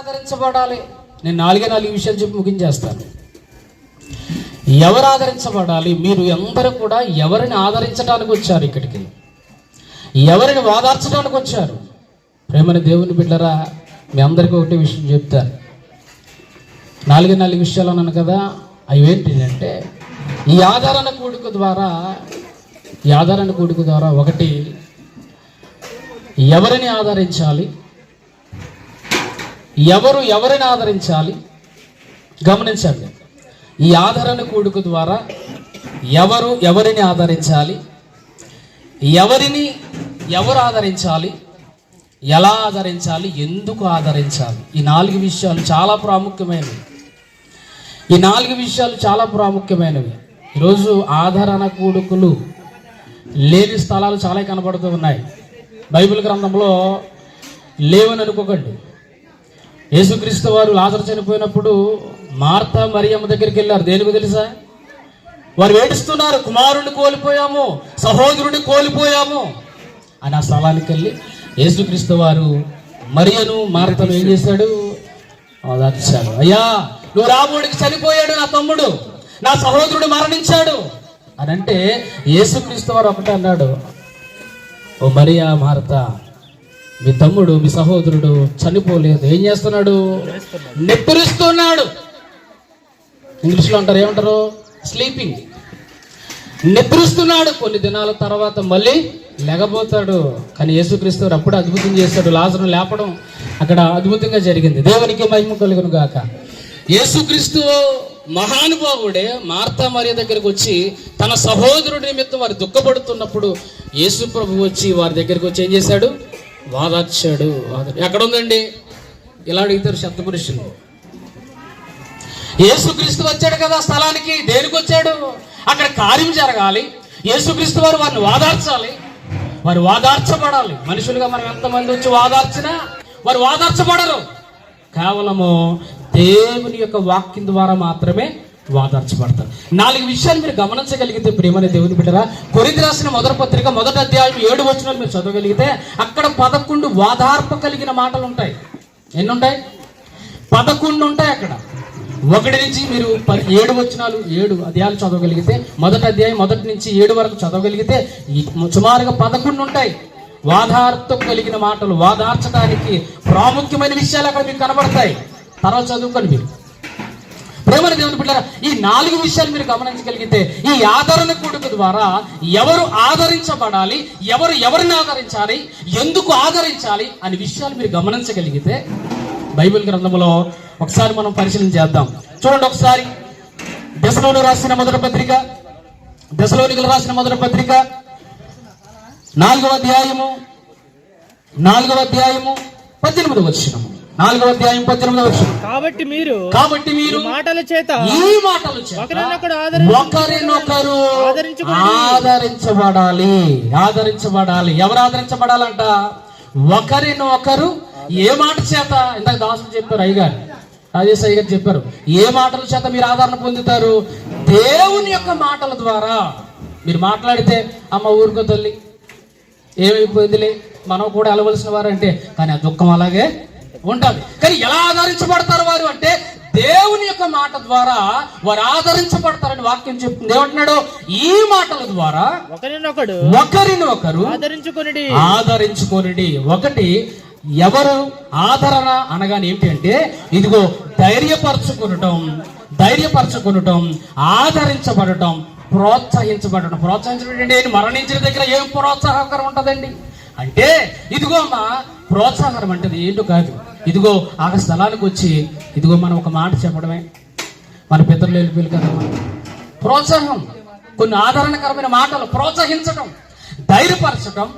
ఆదరించబడాలి నేను నాలుగే నాలుగు విషయాలు చెప్పి ముగించేస్తాను. ఎవరు ఆదరించబడాలి మీరు అందరూ కూడా ఎవరిని ఆదరించడానికి వచ్చారు ఇక్కడికి? ఎవరిని వాదార్చడానికి వచ్చారు? ప్రేమని దేవుని బిడ్డరా మీ అందరికీ ఒకటే విషయం చెప్తాను నాలుగు నాలుగు విషయాలు అన్నాను కదా అవి ఏంటి అంటే ఈ ఆధారణ కూడిక ద్వారా ఈ ఆధారణ కూడిక ద్వారా ఒకటి ఎవరిని ఆదరించాలి? ఎవరు ఎవరిని ఆదరించాలి? గమనించండి. ఈ ఆదరణ కూడుక ద్వారా ఎవరు ఎవరిని ఆదరించాలి? ఎవరిని ఎవరు ఆదరించాలి? ఎలా ఆదరించాలి? ఎందుకు ఆదరించాలి? ఈ నాలుగు విషయాలు చాలా ప్రాముఖ్యమైనవి. ఈ నాలుగు విషయాలు చాలా ప్రాముఖ్యమైనవి. ఈరోజు ఆదరణ కూడుకులు లేని స్థలాలు చాలా కనబడుతూ ఉన్నాయి. బైబిల్ గ్రంథంలో లేవని అనుకోకండి యేసుక్రీస్తు వారు లాజరు చనిపోయినప్పుడు మార్త మరియమ్మ దగ్గరికి వెళ్ళారు. దేనికి తెలుసా? వారు ఏడుస్తున్నారు కుమారుని కోల్పోయాము సహోదరుని కోల్పోయాము. అని ఆ స్థలానికి వెళ్ళి యేసుక్రీస్తు వారు మరియను మార్తను ఏం చేశాడు? దాచాడు అయ్యా నువ్వు రాముడికి చనిపోయాడు నా తమ్ముడు నా సహోదరుడు మరణించాడు. అని అంటే యేసుక్రీస్తు వారు ఒకటే అన్నాడు ఓ మరియా మార్త మీ తమ్ముడు మీ సహోదరుడు చనిపోలేదు. ఏం చేస్తున్నాడు? నెప్పురిస్తున్నాడు ఇంగ్లీష్లో అంటారు ఏమంటారు? స్లీపింగ్ నిద్రిస్తున్నాడు. కొన్ని దినాల తర్వాత మళ్ళీ లేకపోతాడు. కానీ యేసుక్రీస్తు అప్పుడు అద్భుతం చేశాడు. లాజను లేపడం అక్కడ అద్భుతంగా జరిగింది. దేవునికి మహిమ కలుగును గాక. యేసుక్రీస్తు మహానుభావుడే మార్తా మరియ దగ్గరికి వచ్చి తన సహోదరుడి నిమిత్తం వారు దుఃఖపడుతున్నప్పుడు యేసు ప్రభు వచ్చి వారి దగ్గరికి వచ్చి ఏం చేశాడు? వాదార్చాడు. వాదా- ఎక్కడ ఉందండి ఇలా అడుగుతారు శబ్దపురుషులు యేసుక్రీస్తు వచ్చాడు కదా స్థలానికి. దేనికి వచ్చాడు అక్కడ కార్యం జరగాలి. యేసుక్రీస్తు వారు వారిని వాదార్చాలి. వారు వాదార్చబడాలి. మనుషులుగా మనం ఎంతమంది వచ్చి వాదార్చినా వారు వాదార్చబడరు. కేవలము దేవుని యొక్క వాక్యం ద్వారా మాత్రమే వాదార్చబడతారు. నాలుగు విషయాలు మీరు గమనించగలిగితే ప్రేమని దేవుని బిడ్డరా. కొరిది రాసిన మొదటి పత్రిక మొదటి అధ్యాయం ఏడు వచనాలు మీరు చదవగలిగితే అక్కడ పదకొండు వాదార్ప కలిగిన మాటలు ఉంటాయి ఎన్ని ఉంటాయి పదకొండు ఉంటాయి అక్కడ. ఒకటి నుంచి మీరు పది ఏడు వచనాలు ఏడు అధ్యాయాలు చదవగలిగితే మొదటి అధ్యాయం మొదటి నుంచి ఏడు వరకు చదవగలిగితే సుమారుగా పదకొండు ఉంటాయి. వాదార్థం కలిగిన మాటలు వాదార్చడానికి ప్రాముఖ్యమైన విషయాలు అక్కడ మీకు కనబడతాయి. తర్వాత చదువుకోండి మీరు. ప్రేమల దేవుని బిడ్డారా ఈ నాలుగు విషయాలు మీరు గమనించగలిగితే ఈ ఆదరణ కూడుక ద్వారా ఎవరు ఆదరించబడాలి ఎవరు ఎవరిని ఆదరించాలి ఎందుకు ఆదరించాలి అనే విషయాలు మీరు గమనించగలిగితే బైబిల్ గ్రంథంలో ఒకసారి మనం పరిశీలన చేద్దాం. చూడండి ఒకసారి. దశలోని రాసిన మొదటి పత్రిక. దశలోనికలు రాసిన మొదటి పత్రిక. నాలుగవ అధ్యాయము. నాలుగవ అధ్యాయము. పద్దెనిమిది వచ్చినము నాలుగవ అధ్యాయం పద్దెనిమిది వచ్చిన కాబట్టి మీరు కాబట్టి మీరు మాటల చేత ఈ మాటలు ఒకరినొకరు. ఆదరించబడాలి. ఆదరించబడాలి. ఎవరు ఆదరించబడాలంట? ఒకరినొకరు. ఏ మాట చేత? ఇందాక దాసులు చెప్పారు అయ్యగారు. రాజేష్ అయ్య గారు చెప్పారు. ఏ మాటల చేత మీరు ఆదరణ పొందుతారు? దేవుని యొక్క మాటల ద్వారా. మీరు మాట్లాడితే అమ్మ ఊరుకో తల్లి. ఏమైపోయిందిలే? మనం కూడా వెళ్ళవలసిన వారంటే. కానీ ఆ దుఃఖం అలాగే ఉంటుంది కానీ ఎలా ఆదరించబడతారు వారు అంటే దేవుని యొక్క మాట ద్వారా వారు ఆదరించబడతారని వాక్యం చెప్తుంది. ఏమంటున్నాడు? ఈ మాటల ద్వారా ఒకరినొకడు ఒకరిని ఒకరు ఆదరించుకుని ఆదరించుకోనిడి. ఒకటి ఎవరు ఆదరణ అనగానే ఏంటి అంటే ఇదిగో ధైర్యపరచుకునటం ధైర్యపరచుకునటం ఆదరించబడటం ప్రోత్సహించబడటం. ఏంటి? మరణించిన దగ్గర ఏం ప్రోత్సాహకరం ఉంటుందండి? అంటే ఇదిగో అమ్మా ప్రోత్సాహకరం అంటే ఏంటో కాదు. ఇదిగో ఆ స్థలానికి వచ్చి ఇదిగో మనం ఒక మాట చెప్పడమే. మన పితరులు వెళ్ళిపోయి కదా ప్రోత్సాహం కొన్ని ఆదరణకరమైన మాటలు ప్రోత్సహించటం ధైర్యపరచటం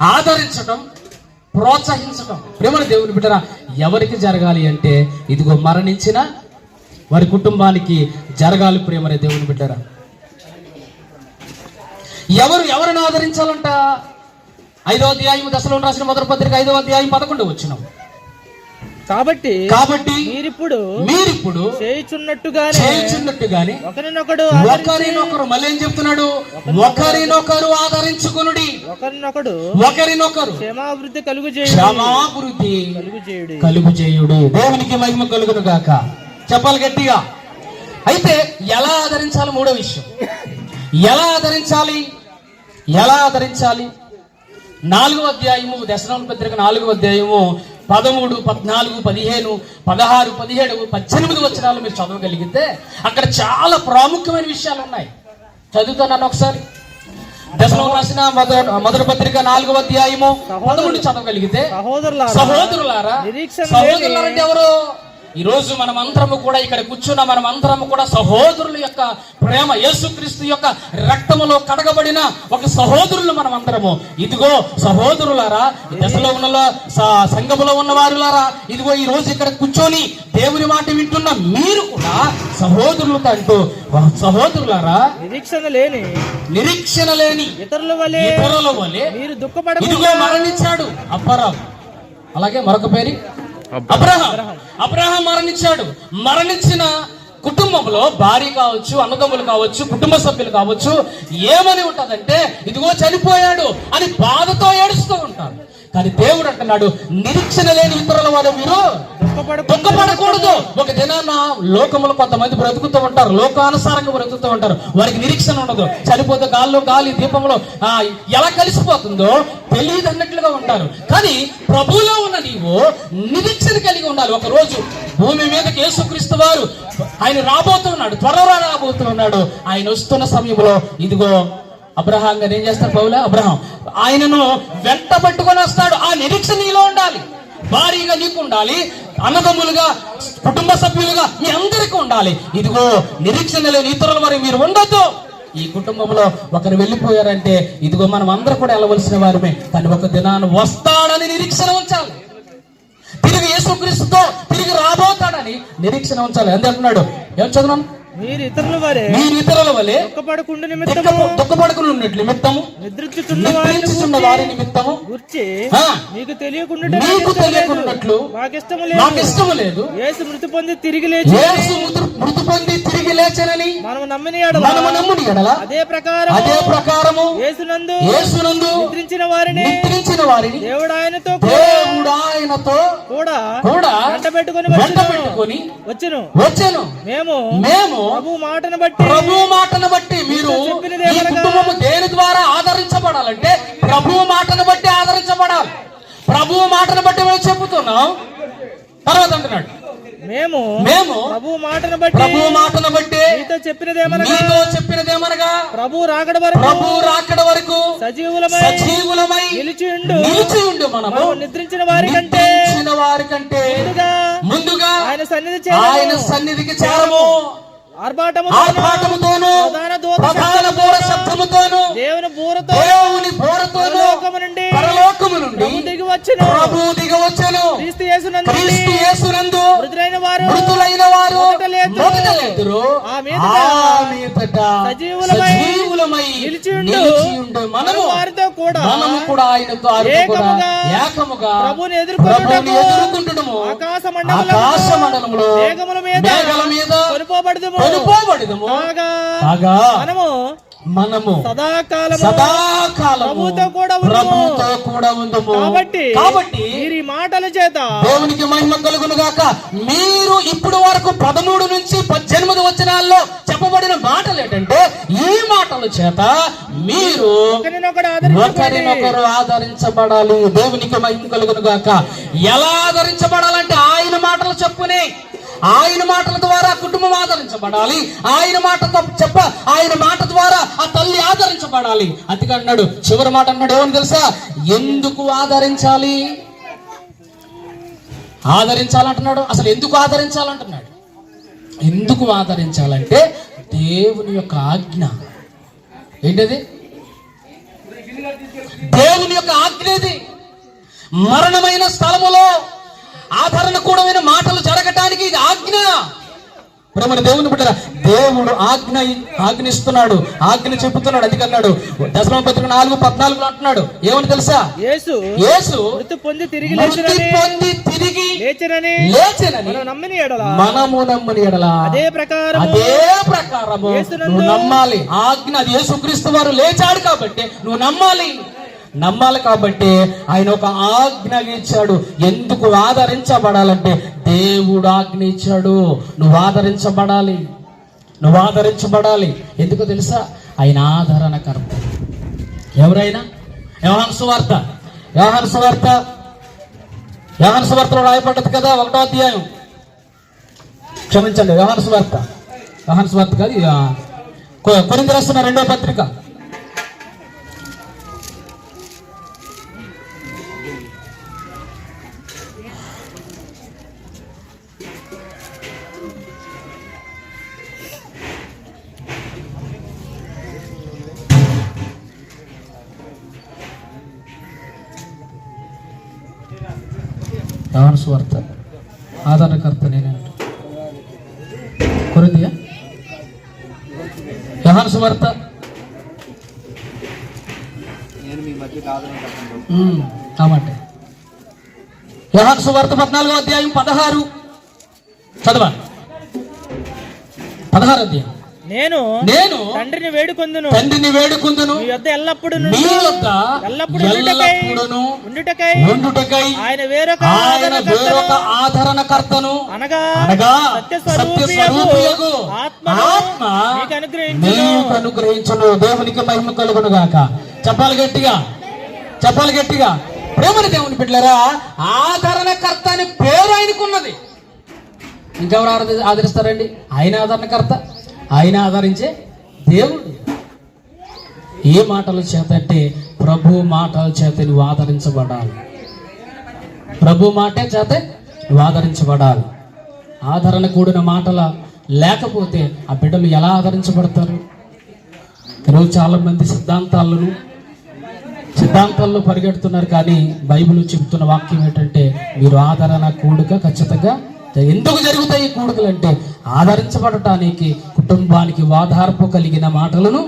ఆదరించటం ప్రోత్సహించటం. ప్రేమను దేవుని బిడ్డరా ఎవరికి జరగాలి అంటే ఇదిగో మరణించిన వారి కుటుంబానికి జరగాలి ప్రేమనే దేవుని బిడ్డరా. ఎవరు ఎవరిని ఆదరించాలంట? ఐదో అధ్యాయం దశలో రాసిన మొదటి పత్రిక ఐదో అధ్యాయం పదకొండు వచ్చినాం కాబట్టి కాబట్టి మీరిప్పుడు మీరిప్పుడు చేయుచున్నట్టుగానే చేయుచున్నట్టుగాని ఒకరినొకడు ఒకరినొకరు మళ్ళీ ఏం చెప్తున్నాడు? ఒకరినొకరు ఆదరించుకునుడి. ఒకరినొకడు ఒకరినొకరు క్షమాభివృద్ధి కలుగు చేయుడు. క్షమాభివృద్ధి కలుగు చేయుడు. కలుగు చేయుడు. దేవునికి మహిమ కలుగును గాక. చెప్పాలి గట్టిగా. అయితే ఎలా ఆదరించాలి మూడో విషయం. ఎలా ఆదరించాలి? ఎలా ఆదరించాలి? నాలుగో అధ్యాయము దశనం పత్రిక నాలుగో అధ్యాయము పదమూడు పద్నాలుగు పదిహేను పదహారు పదిహేడు పద్దెనిమిది వచనాలు మీరు చదవగలిగితే అక్కడ చాలా ప్రాముఖ్యమైన విషయాలు ఉన్నాయి. చదువుతాను ఒకసారి. దశలో రాసిన మొదటి పత్రిక నాలుగో అధ్యాయము. పదమూడు చదవగలిగితే సహోదరులారా సహోదరులారా నిరీక్షణ సహోదరులారంటే ఎవరు? ఈ రోజు మనం అందరము కూడా ఇక్కడ కూర్చున్న మనం అందరము కూడా సహోదరుల యొక్క ప్రేమ యేసుక్రీస్తు యొక్క రక్తములో కడగబడిన ఒక సహోదరులు మనం అందరము ఇదిగో సహోదరులారా దశలో ఉన్న సంఘములో ఉన్న వారులారా ఇదిగో ఈ రోజు ఇక్కడ కూర్చొని దేవుని మాట వింటున్న మీరు కూడా సహోదరులతో అంటూ సహోదరులారా నిరీక్షణ లేని నిరీక్షణ లేని ఇతరుల వలె ఇతరుల వలె మీరు ఇదిగో దుఃఖపడకుండా మరణించాడు. అబ్రహాం అలాగే మరొక పేరు? అబ్రహం. అబ్రహం మరణించాడు. మరణించిన కుటుంబంలో భార్య కావచ్చు అన్నదమ్ములు కావచ్చు కుటుంబ సభ్యులు కావచ్చు ఏమని ఉంటుందంటే ఇదిగో చనిపోయాడు అని బాధతో ఏడుస్తూ ఉంటారు. కానీ దేవుడు అంటున్నాడు నిరీక్షణ లేని ఇతరుల వాళ్ళు మీరు దుఃఖపడకూడదు ఒక దినాన లోకములు కొంతమంది బ్రతుకుతూ ఉంటారు. లోకానుసారంగా బ్రతుకుతూ ఉంటారు. వారికి నిరీక్షణ ఉండదు. చనిపోతే గాల్లో గాలి దీపంలో ఆ, ఎలా కలిసిపోతుందో తెలియదు అన్నట్లుగా ఉంటారు. కానీ ప్రభువులో ఉన్న నీవు నిరీక్షణ కలిగి ఉండాలి. ఒక రోజు భూమి మీదకి యేసుక్రీస్తు వారు ఆయన రాబోతున్నాడు త్వరలో రాబోతున్నాడు ఆయన వస్తున్న సమయంలో ఇదిగో అబ్రహాం గారు ఏం చేస్తారు పౌల? అబ్రహాం ఆయనను వెంట పట్టుకొని వస్తాడు. ఆ నిరీక్షణ నీలో ఉండాలి. భారీగా నీకు ఉండాలి. అన్నదమ్ములుగా కుటుంబ సభ్యులుగా మీ అందరికీ ఉండాలి. ఇదిగో నిరీక్షణ లేని ఇతరుల వారి మీరు ఉండొద్దు. ఈ కుటుంబంలో ఒకరు వెళ్ళిపోయారంటే ఇదిగో మనం అందరూ కూడా వెళ్ళవలసిన వారమే. కానీ ఒక దినాన్ని వస్తాడని నిరీక్షణ ఉంచాలి. తిరిగి యేసుక్రీస్తుతో తిరిగి రాబోతాడని నిరీక్షణ ఉంచాలి. ఎంత అంటున్నాడు. ఏం చదువున్నాను మీరు ఇతరుల వలె మీరు ఇతరుల వలె దుఃఖపడకుండా నిమిత్తము. నిద్రించుచున్న వారి నిమిత్తము. గుర్చి మీకు తెలియకుండా మీకు తెలియకున్నట్లు మాకిష్టము నాకు లేదు. ఇష్టము లేదు. యేసు మృతి పొంది తిరిగి లేచి యేసు మృతు పొంది తిరిగి లేచనని మనము నమ్మిన ఎడల మనము నమ్ముని ఎడల అదే ప్రకారం అదే ప్రకారము యేసునందు యేసునందు నిద్రించిన వారిని నిద్రించిన వారిని దేవుడు ఆయనతో కూడా- దేవుడు ఆయనతో కూడా కూడా వెంట. పెట్టుకొని వచ్చును. వచ్చాను. మేము మేము ప్రభు మాటను బట్టి ప్రభు మాటను బట్టి మీరు? కుటుంబము దేని ద్వారా ఆదరించబడాలంటే ప్రభు మాటను బట్టి ఆదరించబడాలి. ప్రభు మాటను బట్టి మేము చెప్పుతున్నాం తర్వాత అంటున్నాడు. మేము మేము ప్రభు మాటను బట్టి ప్రభు మాటను బట్టి మీతో చెప్పినదేమనగా మీతో చెప్పినదేమనగా ప్రభు రాకడ వరకు ప్రభు రాకడ వరకు సజీవులమై సజీవులమై నిలిచి ఉండు నిలిచి ఉండి మనము నిద్రించిన వారి కంటే నిద్రించిన వారి కంటే ముందుగా ముందుగా ఆయన సన్నిధి ఆయన సన్నిధికి చేరము. ఆర్భాటముతోను ప్రధాన బోర శబ్దముతోను దేవుని బూరతో దేవుని బోరతోను పరలోకము నుండి పరలోకము నుండి దిగి వచ్చును. ప్రభు దిగ వచ్చాను. క్రీస్తు యేసునందు క్రీస్తు యేసునందు మృతులైన వారు మృతులైన వారు మొదట లేతురు. మొదట సజీవులమై. మనము వారితో కూడా మనము కూడా ఆయనతో ఏకముగా ప్రభువుని ఎదుర్కొంటుడము ఆకాశ మేఘముల మీద కొనుపోబడదుము కొనుపోబడదుము కాగా మనము మనము సదాకాలము ప్రభువుతో కూడా ఉందుము. ప్రభువుతో కూడా ఉందము. కాబట్టి కాబట్టి మీరు ఈ మాటల చేత దేవునికి మహిమ కలుగును గాక మీరు ఇప్పుడు వరకు పదమూడు నుంచి పద్దెనిమిది వచనాల్లో చెప్పబడిన మాటలు ఏంటంటే ఈ మాటల చేత మీరు ఒకరినొకరు ఆదరించబడాలి. దేవునికి మహిమ కలుగును గాక ఎలా ఆదరించబడాలంటే ఆయన మాటలు చెప్పునే ఆయన మాటల ద్వారా కుటుంబం ఆదరించబడాలి. ఆయన మాటతో చెప్ప ఆయన మాట ద్వారా ఆ తల్లి ఆదరించబడాలి. అందుకే అన్నాడు చివరి మాట అన్నాడు ఏమని తెలుసా? ఎందుకు ఆదరించాలి? ఆదరించాలంటున్నాడు. అసలు ఎందుకు ఆదరించాలంటున్నాడు? ఎందుకు ఆదరించాలంటే దేవుని యొక్క ఆజ్ఞ. ఏంటది? దేవుని యొక్క ఆజ్ఞ ఇది మరణమైన స్థలములో ఆదరణ మాట ప్రేమను దేవుని బిడ్డరా దేవుడు ఆజ్ఞ ఆజ్ఞిస్తున్నాడు ఆజ్ఞ చెబుతున్నాడు అందుకన్నాడు దశమ పత్రిక నాలుగు పద్నాలుగులో అంటున్నాడు. ఏమని తెలుసా? యేసు యేసు మృతి పొంది తిరిగి పొంది తిరిగి లేచినని. లేచెనని. మనం నమ్మిన ఎడల? మనము నమ్మని ఎడలా? అదే ప్రకారం అదే ప్రకారము. నువ్వు నమ్మాలి. ఆజ్ఞ అది యేసుక్రీస్తు వారు లేచాడు కాబట్టి నువ్వు నమ్మాలి. నమ్మాలి కాబట్టి ఆయన ఒక ఆజ్ఞ ఇచ్చాడు. ఎందుకు ఆదరించబడాలంటే దేవుడు ఆజ్ఞ ఇచ్చాడు. నువ్వు ఆదరించబడాలి. నువ్వు ఆదరించబడాలి. ఎందుకు తెలుసా? ఆయన ఆదరణకర్త ఎవరైనా? వ్యవహార సువార్త. వ్యవహార సువార్త. వ్యవహార సువార్తలో రాయబడ్డది కదా ఒకటో అధ్యాయం. క్షమించండి వ్యవహార సువార్త. వ్యవహార సువార్త కాదు కొరింది రాస్తున్న రెండో పత్రిక. ఉమ్, కాబట్టి వ్యవహార సువార్త పద్నాలుగో అధ్యాయం పదహారు. చదవ పదహారు అధ్యాయం. నేను నేను తండ్రిని వేడుకొందును. తండ్రిని వేడుకుందును. మీ యొద్ద ఎల్లప్పుడు మీ వద్ద ఎల్లప్పుడు ఉండుటకై ఎల్లప్పుడూను ఉండుటకై ఉండుటకై ఆయన వేరొక ఆయన వేరొక ఆదరణకర్తను అనగా అనగా సత్య స్వరూపియగు ఆత్మను ఆత్మ మీకు అనుగ్రహించును. నీకు అనుగ్రహించును. దేవునికి మహిమ కలుగును గాక. చెప్పాలి గట్టిగా. చెప్పాలి గట్టిగా. ప్రేమని దేవుని బిడ్డలారా ఆదరణకర్త అని పేరు ఆయనకున్నది. ఇంకెవరు ఆరాధ- ఆదరిస్తారండి? ఆయన ఆదరణకర్త ఆయన ఆదరించే దేవుడు. ఏ మాటల చేత అంటే ప్రభు మాటల చేత నువ్వు ఆదరించబడాలి. ప్రభు మాటే చేత నువ్వు ఆదరించబడాలి. ఆదరణ కూడిన మాటల లేకపోతే ఆ బిడ్డలు ఎలా ఆదరించబడతారు? ఈరోజు చాలా మంది సిద్ధాంతాలను సిద్ధాంతాల్లో పరిగెడుతున్నారు కానీ బైబిల్ చెబుతున్న వాక్యం ఏంటంటే మీరు ఆదరణ కూడుక ఖచ్చితంగా ఎందుకు జరుగుతాయి కూడుకలు అంటే ఆదరించబడటానికి కుటుంబానికి వాదార్పు కలిగిన మాటలను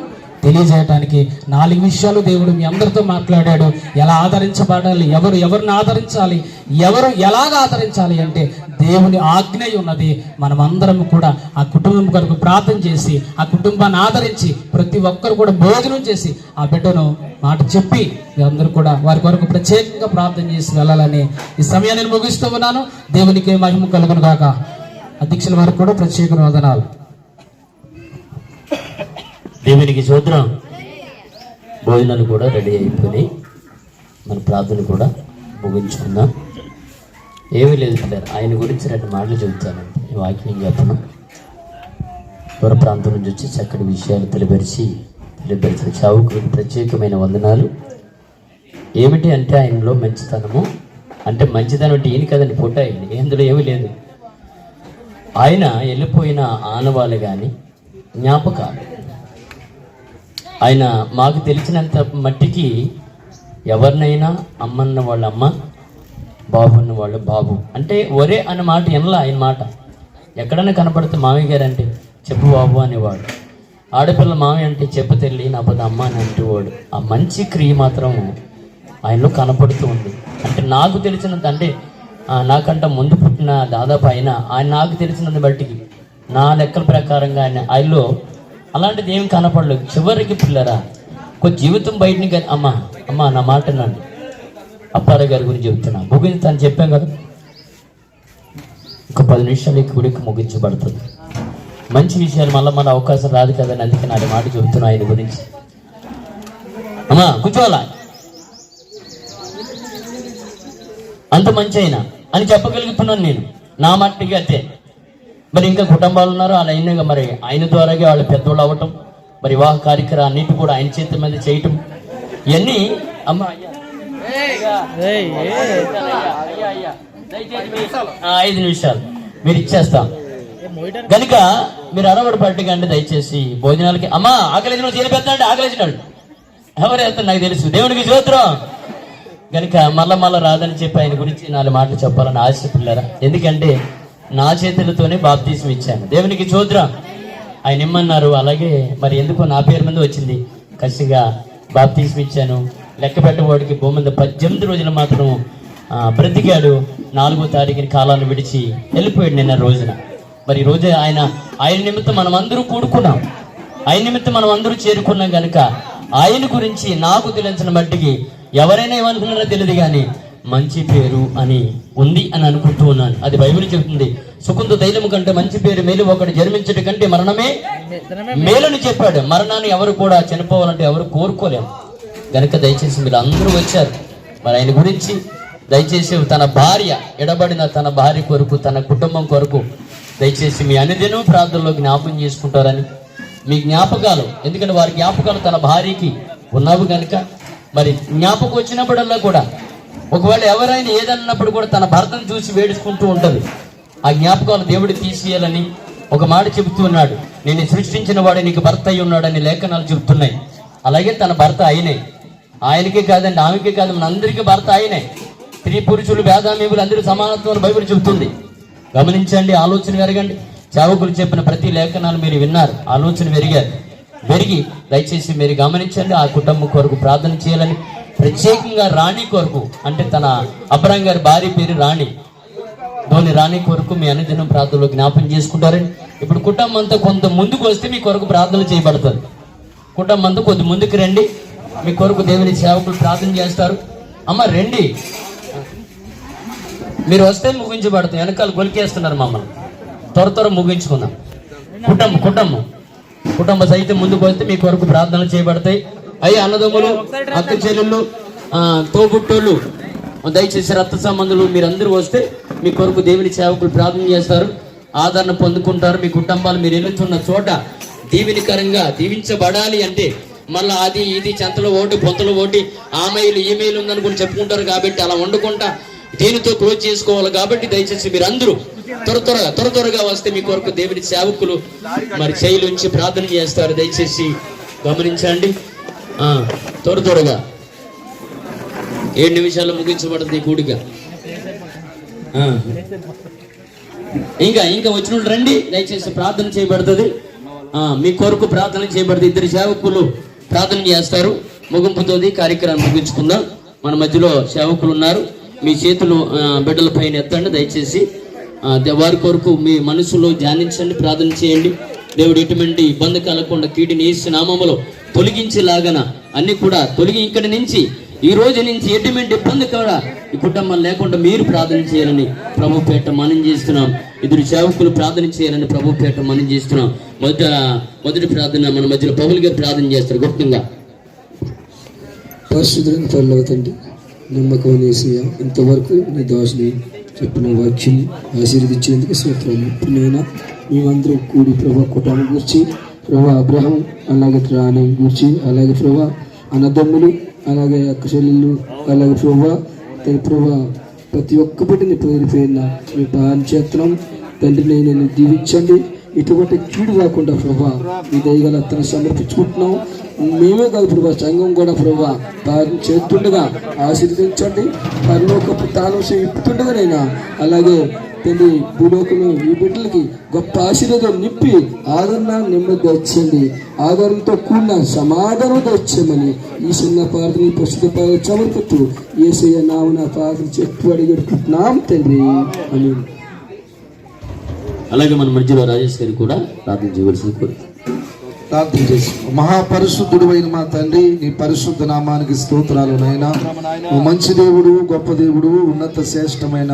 తెలియజేయటానికి నాలుగు విషయాలు దేవుడు మీ అందరితో మాట్లాడాడు. ఎలా ఆదరించబడాలి? ఎవరు ఎవరిని ఆదరించాలి? ఎవరు ఎలాగ ఆదరించాలి అంటే దేవుని ఆజ్ఞ ఉన్నది. మనమందరం కూడా ఆ కుటుంబం కొరకు ప్రార్థన చేసి ఆ కుటుంబాన్ని ఆదరించి ప్రతి ఒక్కరు కూడా భోజనం చేసి ఆ బిడ్డను మాట చెప్పి అందరూ కూడా వారి కొరకు ప్రత్యేకంగా ప్రార్థన చేసి వెళ్ళాలని ఈ సమయాన్ని నేను ముగిస్తూ ఉన్నాను. దేవునికి మహిమ కలుగును గాక. అధ్యక్షుల వారికి కూడా ప్రత్యేక వందనాలు. దేవునికి చూద్దాం భోజనాలు కూడా రెడీ అయిపోయి మన ప్రార్థన కూడా ముగించుకుందాం. ఏమీ లేదు పిల్లలు ఆయన గురించి రెండు మాటలు చెబుతానండి ఈ వాక్యం చెప్పను దూర ప్రాంతం నుంచి వచ్చి చక్కటి విషయాలు తెలిపరిచి తెలిపరిచిన చావుకు ప్రత్యేకమైన వందనాలు. ఏమిటి అంటే ఆయనలో మంచితనము? అంటే మంచితనం అంటే ఈయన కదండి పుట్ట అయింది అందులో ఏమీ లేదు. ఆయన వెళ్ళిపోయిన ఆనవాళ్ళు కానీ జ్ఞాపకాలు. ఆయన మాకు తెలిసినంత మట్టికి ఎవరినైనా అమ్మన్న వాళ్ళ అమ్మ బాబు అన్న వాళ్ళ బాబు. అంటే ఒరే అన్న మాట ఎనలా ఆయన మాట? ఎక్కడైనా కనపడితే మామయ్య గారు అంటే చెప్పు బాబు అనేవాడు. ఆడపిల్ల మామయ్య అంటే చెప్పు తెల్లి నా పద అమ్మ అని అంటేవాడు. ఆ మంచి క్రియ మాత్రం ఆయనలో కనపడుతూ ఉంది. అంటే నాకు తెలిసినంత అంటే నాకంట ముందు పుట్టిన దాదాపు ఆయన ఆయన నాకు తెలిసినంత బట్టికి నా లెక్కల ప్రకారంగా ఆయన ఆయనలో అలాంటిది ఏం కనపడలేదు. చివరికి పిల్లరా ఒక జీవితం బయటని కానీ అమ్మ అమ్మ నా మాట నండి అప్పారావు గారి గురించి చెప్తున్నా. ముగించుతాను చెప్పాం కదా. ఒక పది నిమిషాలు ఈ గుడికి ముగించబడుతుంది. మంచి విషయాలు మళ్ళీ మన అవకాశం రాదు కదని అందుకే నా మాట చెబుతున్నా ఆయన గురించి. అమ్మా కూర్చోవాలా? అంత మంచి అయినా అని చెప్పగలుగుతున్నాను నేను. నా మట్టికి అయితే మరి ఇంకా కుటుంబాలు ఉన్నారు? అలా అయినా మరి ఆయన ద్వారాగా వాళ్ళు పెద్దోళ్ళు అవ్వటం మరి వివాహ కార్యక్రమం అన్నిటి కూడా ఆయన చేతి మీద చేయటం ఇవన్నీ అమ్మ ఐదు నిమిషాలు. మీరు ఇచ్చేస్తాం. కనుక మీరు అరవడి పట్టుకండి దయచేసి భోజనాలకి అమ్మా ఆకలేసిన వాళ్ళు చేరిపెత్తండి ఆకలేసినాడు ఎవరు వెళ్తారు నాకు తెలుసు. దేవునికి స్తోత్రం. కనుక మళ్ళా మళ్ళా రాదని చెప్పి ఆయన గురించి నాలుగు మాటలు చెప్పాలని ఆశ పిల్లరా ఎందుకంటే నా చేతులతోనే బాప్తీసం ఇచ్చాను. దేవునికి చూద్దాం. ఆయన ఇమ్మన్నారు అలాగే మరి ఎందుకో నా పేరు మీద వచ్చింది. కసిగా బాప్తీసం ఇచ్చాను. లెక్క పెట్టబోడికి భూమి మీద పద్దెనిమిది రోజులు మాత్రం బ్రతికాడు. నాలుగో తారీఖుని కాలాన్ని విడిచి వెళ్ళిపోయాడు నిన్న రోజున. మరి రోజు ఆయన ఆయన నిమిత్తం మనం అందరూ కూడుకున్నాం. ఆయన నిమిత్తం మనం అందరూ చేరుకున్నాం కనుక ఆయన గురించి నాకు తెలిసిన మట్టికి ఎవరైనా ఏమనుకున్నారో తెలియదు కానీ మంచి పేరు అని ఉంది అని అనుకుంటూ ఉన్నాను. అది బైబిల్ చెబుతుంది. సుకుంద దైలము కంటే మంచి పేరు మేలు ఒకటి జన్మించట కంటే మరణమే మేలని చెప్పాడు. మరణాన్ని ఎవరు కూడా చనిపోవాలంటే ఎవరు కోరుకోలేము గనుక దయచేసి మీరు అందరూ వచ్చారు. మరి ఆయన గురించి దయచేసి తన భార్య ఎడబడిన తన భార్య కొరకు తన కుటుంబం కొరకు దయచేసి మీ అనుదినం ప్రార్థనలో జ్ఞాపకం చేసుకుంటారని మీ జ్ఞాపకాలు. ఎందుకంటే వారి జ్ఞాపకాలు తన భార్యకి ఉన్నావు కనుక మరి జ్ఞాపకం వచ్చినప్పుడల్లా కూడా ఒకవేళ ఎవరైనా ఏదన్నప్పుడు కూడా తన భర్తను చూసి వేడుకుంటూ ఉంటుంది. ఆ జ్ఞాపకాలు దేవుడు తీసేయాలని ఒక మాట చెబుతూ ఉన్నాడు. నేను సృష్టించిన వాడు నీకు భర్త అయి ఉన్నాడని లేఖనాలు చెబుతున్నాయి. అలాగే తన భర్త ఆయనే. ఆయనకే కాదండి ఆమెకే కాదు మన అందరికీ భర్త ఆయనే. స్త్రీ పురుషులు భేదామీవులు అందరూ సమానత్వం బైబిల్ చెబుతుంది. గమనించండి ఆలోచన పెరగండి సేవకులు చెప్పిన ప్రతి లేఖనాలు మీరు విన్నారు. ఆలోచన పెరిగారు పెరిగి దయచేసి మీరు గమనించండి ఆ కుటుంబం కొరకు ప్రార్థన చేయాలని ప్రత్యేకంగా రాణి కొరకు అంటే తన అబ్రాం గారి భార్య పేరు రాణి. ధోని రాణి కొరకు మీ అనుదినం ప్రార్థనలో జ్ఞాపం చేసుకుంటారని. ఇప్పుడు కుటుంబం అంతా కొంత ముందుకు వస్తే మీ కొరకు ప్రార్థన చేయబడుతుంది కుటుంబం అంతా కొద్ది ముందుకు రండి. మీ కొరకు దేవుని సేవకులు ప్రార్థన చేస్తారు. అమ్మ రండి. మీరు వస్తే ముగించబడతాం వెనకాల గొలికేస్తున్నారు మమ్మల్ని. త్వర త్వర ముగించుకుందాం. కుటుంబం కుటుంబం. కుటుంబ సైతం ముందుకు వస్తే మీ కొరకు ప్రార్థనలు చేయబడతాయి. అయ్యి అన్నదమ్ములు అక్క చెల్లెళ్ళు తోబుట్టోళ్ళు దయచేసి రక్త సంబంధులు మీరందరూ వస్తే మీ కొరకు దేవుని సేవకులు ప్రార్థన చేస్తారు ఆదరణ పొందుకుంటారు మీ కుటుంబాలు మీరు వెళ్తున్న చోట దీవెనికరంగా దీవించబడాలి అంటే మళ్ళీ అది ఇది చెంతలో ఓటు పొంతలో ఓటి ఆ మెయిల్ ఈ మెయిల్ ఉందనుకుని చెప్పుకుంటారు కాబట్టి అలా వండుకుంటా దీనితో క్లోజ్ చేసుకోవాలి కాబట్టి దయచేసి మీరు అందరూ త్వర త్వరగా త్వర త్వరగా వస్తే మీ కొరకు దేవుని సేవకులు మరి చేయిలు ఉంచి ప్రార్థన చేస్తారు. దయచేసి గమనించండి. త్వర త్వరగా ఏడు నిమిషాలు ముగించబడుతుంది ఈ కూడిక. ఇంకా ఇంకా వచ్చిన రండి. దయచేసి ప్రార్థన చేయబడుతుంది. మీ కొరకు ప్రార్థన చేయబడుతుంది. ఇద్దరు సేవకులు ప్రార్థన చేస్తారు. ముగింపుతోది కార్యక్రమం ముగించుకుందాం. మన మధ్యలో సేవకులు ఉన్నారు. మీ చేతులు బిడ్డలపైన బిడ్డల పైన ఎత్తండి. దయచేసి వారి కొరకు మీ మనసులో ధ్యానించండి ప్రార్థన చేయండి. దేవుడు ఎటువంటి ఇబ్బంది కలగకుండా కీటిని ఏసు నామములో తొలగించేలాగన అన్ని కూడా తొలగి ఇక్కడి నుంచి ఈ రోజు నుంచి ఎటువంటి ఇబ్బంది కూడా ఈ కుటుంబం లేకుండా మీరు ప్రార్థన చేయాలని ప్రభు పేట మనం చేస్తున్నాం. ఇద్దరు సేవకులు ప్రార్థన చేయాలని ప్రభు పేట మనం చేస్తున్నాం. మొదట మొదటి ప్రార్థన మన మధ్యలో పౌలు గారు ప్రార్థన చేస్తారు గుప్తంగా. పరిశుద్ధులను పనులు తండ్రి నమ్మకం ఇంతవరకు నీ దాసుని చెప్పిన వాక్యం ఆశీర్వదించినందుకు స్తోత్రాలు. ఇప్పుడు నేను మేమందరం కూడి ప్రభా కుటుంబం గురించి ప్రభా అబ్రహం అలాగే రాణి గురించి అలాగే ప్రభా అన్నదమ్ములు అలాగే అక్క చెల్లెళ్ళు అలాగే ప్రభా తన ప్రభా ప్రతి ఒక్క బిడ్డని పేరు పేరున మీ పాంచేత్రం తండ్రిని నేను దీవించండి. ఇటువంటి కీడు రాకుండా ప్రభా మీ దయగల అతను సమర్పించుకుంటున్నాం. మేమే కాదు ప్రభా సంఘం కూడా ప్రభా వారిని చేస్తుండగా ఆశీర్వదించండి. పరలోకపు తాళం ఇప్పుతుండగా నైనా అలాగే తండ్రి భూలోకము ఈ బిడ్డలకి గొప్ప ఆశీర్వాదం నింపి ఆదరణ నెమ్మది వచ్చండి ఆదరణతో కూడిన సమాధానం వచ్చామని ఈ చిన్న ప్రార్థన ప్రస్తుత సమర్పిస్తూ ఏసయ్య నామన ప్రార్థన చెప్పు అడిగడుకుంటున్నాం తండ్రి. అని అలాగే మన మధ్యలో రాజేష్ గారు కూడా ప్రార్థన చేయవలసింది కోరుతున్నాను ప్రార్థన చేసి మహాపరిశుద్ధుడు అయిన మా తండ్రి నీ పరిశుద్ధ నామానికి స్తోత్రాలు నాయన. మంచి దేవుడు గొప్ప దేవుడు ఉన్నత శ్రేష్టమైన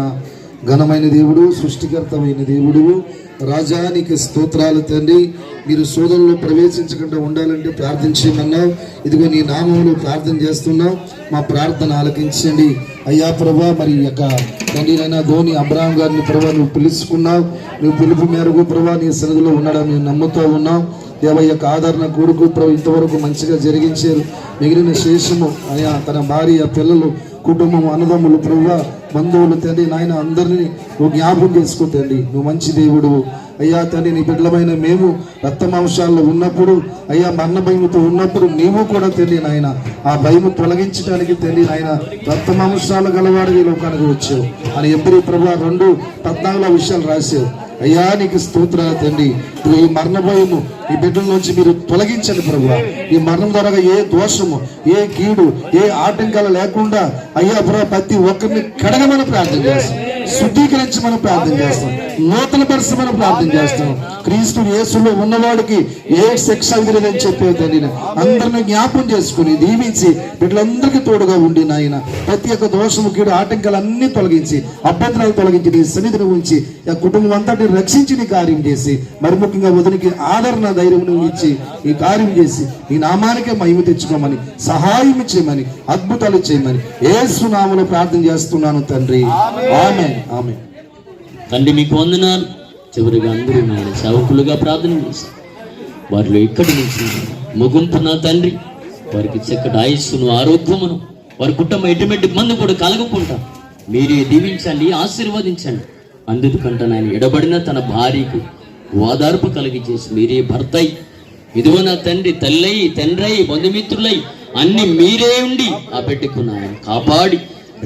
ఘనమైన దేవుడు సృష్టికర్తమైన దేవుడు. రాజానికి స్తోత్రాలు తండ్రి. మీరు సోదరులు ప్రవేశించకుండా ఉండాలంటే ప్రార్థించమన్నావు ఇదిగో నీ నామంలో ప్రార్థన చేస్తున్నాం. మా ప్రార్థన ఆలకించండి. అయ్యా ప్రభా మరి యొక్క తండ్రినైనా ధోని అబ్రాహం గారిని ప్రభా నువ్వు పిలుచుకున్నావు. నువ్వు పిలుపు మేరకు ప్రభా నీ సన్నిధిలో ఉండడం మేము నమ్ముతూ ఉన్నాం. దేవ యొక్క ఆదరణ కొడుకు ప్రభు ఇంతవరకు మంచిగా జరిగించారు. మిగిలిన శేషము అయా తన భార్య పిల్లలు కుటుంబం అన్నదమ్ములు ప్రభు బంధువులు తండ్రి నాయన అందరినీ నువ్వు జ్ఞాపకం చేసుకో తండ్రి నువ్వు మంచి దేవుడు. అయ్యా తండ్రి నీ బిడ్డలమైన మేము రక్తమాంశాల్లో ఉన్నప్పుడు అయ్యా మరణ భయముతో ఉన్నప్పుడు నీవు కూడా తండ్రి నాయన ఆ భయము తొలగించడానికి తండ్రి నాయన రక్తమాంశాలు గలవాడు ఈ లోకానికి వచ్చావు. అని ఎప్పుడు ప్రభు రెండు పద్నాలుగులో విషయాలు రాసావు అయ్యా నీకు స్తోత్రాలు తండ్రి. ఈ మరణ భయము ఈ బిడ్డల నుంచి మీరు తొలగించండి ప్రభు ఈ మరణం ద్వారా ఏ దోషము ఏ కీడు ఏ ఆటంకాలు లేకుండా అయ్యా ప్రభు ప్రతి ఒక్కరిని కడగమని ప్రార్థన చేస్తాం. శుద్ధీకరించమని ప్రార్థన చేస్తాం. నూతన పరచమని ప్రార్థన చేస్తాం. క్రీస్తు యేసులో ఉన్నవాడికి ఏ శిక్ష విధిలేదని చెప్పే తండ్రి అందరిని జ్ఞాపం చేసుకుని దీవించి బిడ్డలందరికీ తోడుగా ఉండి నాయన. ప్రతి ఒక్క దోషము కీడు ఆటంకాలు అన్ని తొలగించి అభ్యంతరాలు తొలగించి నీ సన్నిధిని ఉంచి ఆ కుటుంబం అంతటిని రక్షించి నీ కార్యం చేసి మరి ముఖ్యంగా వదినికి ఆదరణ ధైర్యం ఇచ్చి ఈ కార్యం చేసి నీ నామానికే మహిమ తెచ్చుకోమని సహాయం చేయమని అద్భుతాలు చేయమని ఏసు నామలో ప్రార్థన చేస్తున్నాను తండ్రి. ఆమె ఆమె తండ్రి మీకు వందనాలు. చివరిగా అందరూ నాయన సేవకులుగా ప్రార్థన చేశారు వారిలో ఇక్కడి నుంచి ముగింపు నా తండ్రి వారికి చక్కటి ఆయుస్సును ఆరోగ్యమును వారి కుటుంబం ఎటువంటి మంది కూడా కలగకుండా మీరే దీవించండి ఆశీర్వదించండి. అందుకంటే నాయన ఎడబడిన తన భార్యకు ఓదార్పు కలిగి చేసి మీరే భర్త ఇదిగో నా తండ్రి తల్లై తండ్రై బంధుమిత్రులై అన్ని మీరే ఉండి ఆ పెట్టుకున్నాయన కాపాడి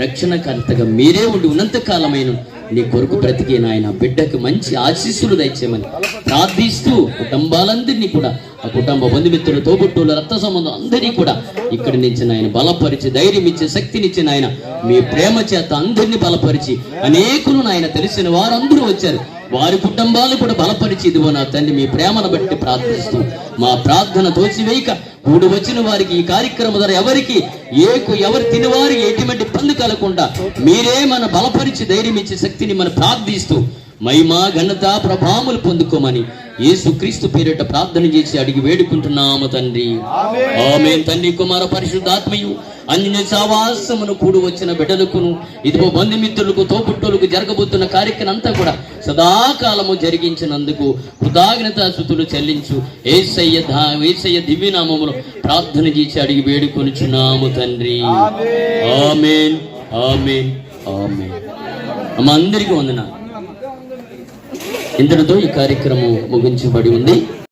రక్షణకర్తగా మీరే ఉండి ఉన్నంత కాలమైన నీ కొరకు బ్రతికే నాయన బిడ్డకు మంచి ఆశీస్సులు దయచేయమని ప్రార్థిస్తూ కుటుంబాలందరినీ కూడా ఆ కుటుంబ బంధుమిత్రులు తోబుట్టుల రక్త సంబంధం అందరినీ కూడా ఇక్కడి నుంచి నాయన బలపరిచి ధైర్యం ఇచ్చే శక్తినిచ్చి నాయన మీ ప్రేమ చేత అందరినీ బలపరిచి అనేకులు నాయన తెలిసిన వారందరూ వచ్చారు. వారి కుటుంబాలు కూడా బలపరిచి ఇదిగో నా తండ్రి మీ ప్రేమను బట్టి ప్రార్థిస్తూ మా ప్రార్థన తోచివేయక కూడి వచ్చిన వారికి ఈ కార్యక్రమం ద్వారా ఎవరికి ఏకు ఎవరు తినవారు ఎటువంటి ఇబ్బంది కలగకుండా మీరే మన బలపరిచి ధైర్యం ఇచ్చే శక్తిని మనం ప్రార్థిస్తూ మహిమ ఘనత ప్రభాములు పొందుకోమని యేసు క్రీస్తు పేరిట ప్రార్థన చేసి అడిగి వేడుకుంటున్నాము తండ్రి. ఆమె తండ్రి కుమార పరిశుద్ధాత్మయు అన్య సావాసమును కూడి వచ్చిన బిడ్డలకును ఇదిగో బంధుమిత్రులకు తోపుట్టులకు జరగబోతున్న కార్యక్రమం అంతా కూడా సదాకాలము జరిగించినందుకు కృతజ్ఞతాసుతులు చెల్లించు ఏసయ్య ఏసయ్య దివ్యనామములో ప్రార్థన చేసి అడిగి వేడుకొనుచున్నాము తండ్రి. ఆమెన్. ఆమెన్. ఆమెన్. అమ్మ అందరికీ వందనాలు. ఇంతటితో ఈ కార్యక్రమం ముగించబడి ఉంది.